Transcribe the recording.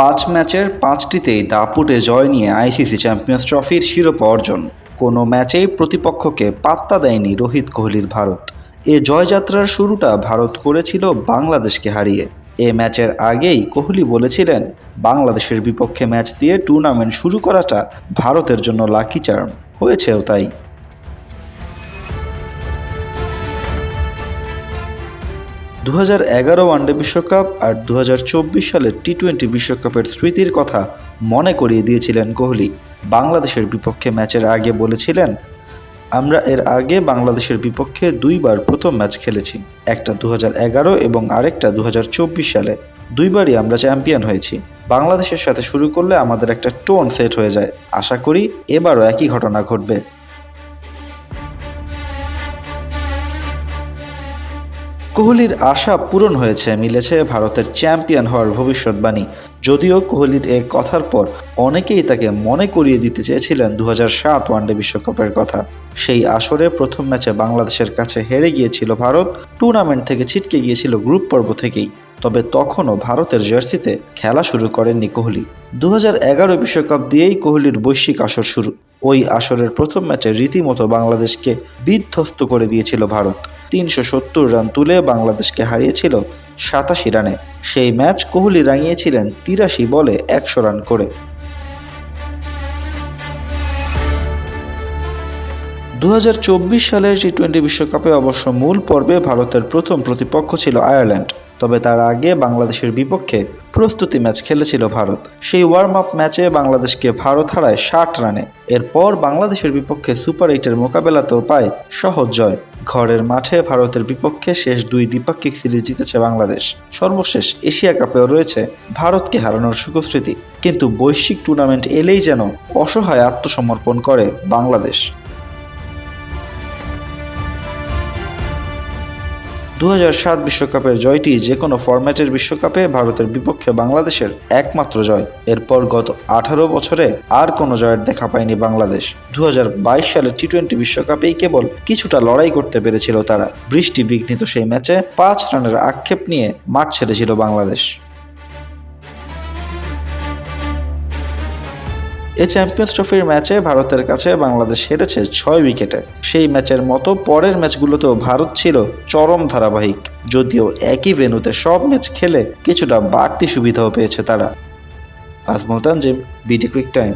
পাঁচ ম্যাচের পাঁচটিতেই দাপুটে জয় নিয়ে আইসিসি চ্যাম্পিয়ন্স ট্রফির শিরোপা অর্জন। কোনো ম্যাচেই প্রতিপক্ষকে পাত্তা দেয়নি রোহিত কোহলির ভারত। এ জয়যাত্রার শুরুটা ভারত করেছিল বাংলাদেশকে হারিয়ে। এ ম্যাচের আগেই কোহলি বলেছিলেন, বাংলাদেশের বিপক্ষে ম্যাচ দিয়ে টুর্নামেন্ট শুরু করাটা ভারতের জন্য লাকি চার্ম। হয়েছেও তাই। দু হাজার এগারো ওয়ানডে বিশ্বকাপ আর দু হাজার চব্বিশ সালের টি টোয়েন্টি বিশ্বকাপের স্মৃতির কথা মনে করিয়ে দিয়েছিলেন কোহলি। বাংলাদেশের বিপক্ষে ম্যাচের আগে বলেছিলেন, আমরা এর আগে বাংলাদেশের বিপক্ষে দুইবার প্রথম ম্যাচ খেলেছি, একটা দু এগারো এবং আরেকটা দু হাজার চব্বিশ সালে। দুইবারই আমরা চ্যাম্পিয়ন হয়েছি। বাংলাদেশের সাথে শুরু করলে আমাদের একটা টোন সেট হয়ে যায়। আশা করি এবারও একই ঘটনা ঘটবে। কোহলির আশা পূরণ হয়েছে, মিলেছে ভারতের চ্যাম্পিয়ন হওয়ার ভবিষ্যৎবাণী। যদিও কোহলির এ কথার পর অনেকেই তাকে মনে করিয়ে দিতে চেয়েছিলেন দু সাত ওয়ানডে বিশ্বকাপের কথা। সেই আসরে প্রথম ম্যাচে বাংলাদেশের কাছে হেরে গিয়েছিল ভারত, টুর্নামেন্ট থেকে ছিটকে গিয়েছিল গ্রুপ পর্ব থেকেই। তবে তখনও ভারতের জার্সিতে খেলা শুরু করেননি কোহলি। দু এগারো বিশ্বকাপ দিয়েই কোহলির বৈশ্বিক আসর শুরু। ওই আসরের প্রথম ম্যাচে রীতিমতো বাংলাদেশকে বিধ্বস্ত করে দিয়েছিল ভারত। তিনশো সত্তর রান তুলে বাংলাদেশকে হারিয়েছিল সাতাশি রানে। সেই ম্যাচ কোহলি রাঙিয়েছিলেন তিরাশি বলে একশো রান করে। দু হাজার চব্বিশ সালের টি টোয়েন্টি বিশ্বকাপে অবশ্য মূল পর্বে ভারতের প্রথম প্রতিপক্ষ ছিল আয়ারল্যান্ড। তবে তার আগে বাংলাদেশের বিপক্ষে প্রস্তুতি ম্যাচ খেলেছিল ভারত। সেই ওয়ার্ম আপ ম্যাচে বাংলাদেশকে ভারত হারায় ষাট রানে। এরপর বাংলাদেশের বিপক্ষে সুপার এইটের মোকাবেলাতেও পায় সহজ জয়। ঘরের মাঠে ভারতের বিপক্ষে শেষ দুই দ্বিপাক্ষিক সিরিজ জিতেছে বাংলাদেশ। সর্বশেষ এশিয়া কাপেও রয়েছে ভারতকে হারানোর সুখস্মৃতি। কিন্তু বৈশ্বিক টুর্নামেন্ট এলেই যেন অসহায় আত্মসমর্পণ করে বাংলাদেশ। দু সাত বিশ্বকাপের জয়টি যে কোনো ফরম্যাটের বিশ্বকাপে ভারতের বিপক্ষে বাংলাদেশের একমাত্র জয়। এরপর গত আঠারো বছরে আর কোনো জয়ের দেখা পায়নি বাংলাদেশ। দু হাজার বাইশ সালে টি টোয়েন্টি বিশ্বকাপেই কেবল কিছুটা লড়াই করতে পেরেছিল তারা। বৃষ্টি বিঘ্নিত সেই ম্যাচে পাঁচ রানের আক্ষেপ নিয়ে মাঠ ছেড়েছিল বাংলাদেশ। এ চ্যাম্পিয়ন্স ট্রফির ম্যাচে ভারতের কাছে বাংলাদেশ হেরেছে ছয় উইকেটে সেই ম্যাচের মতো পরের ম্যাচগুলোতেও ভারত ছিল চরম ধারাবাহিক। যদিও একই ভেনুতে সব ম্যাচ খেলে কিছুটা বাড়তি সুবিধাও পেয়েছে তারা। Ajmal Tanzim BD cric time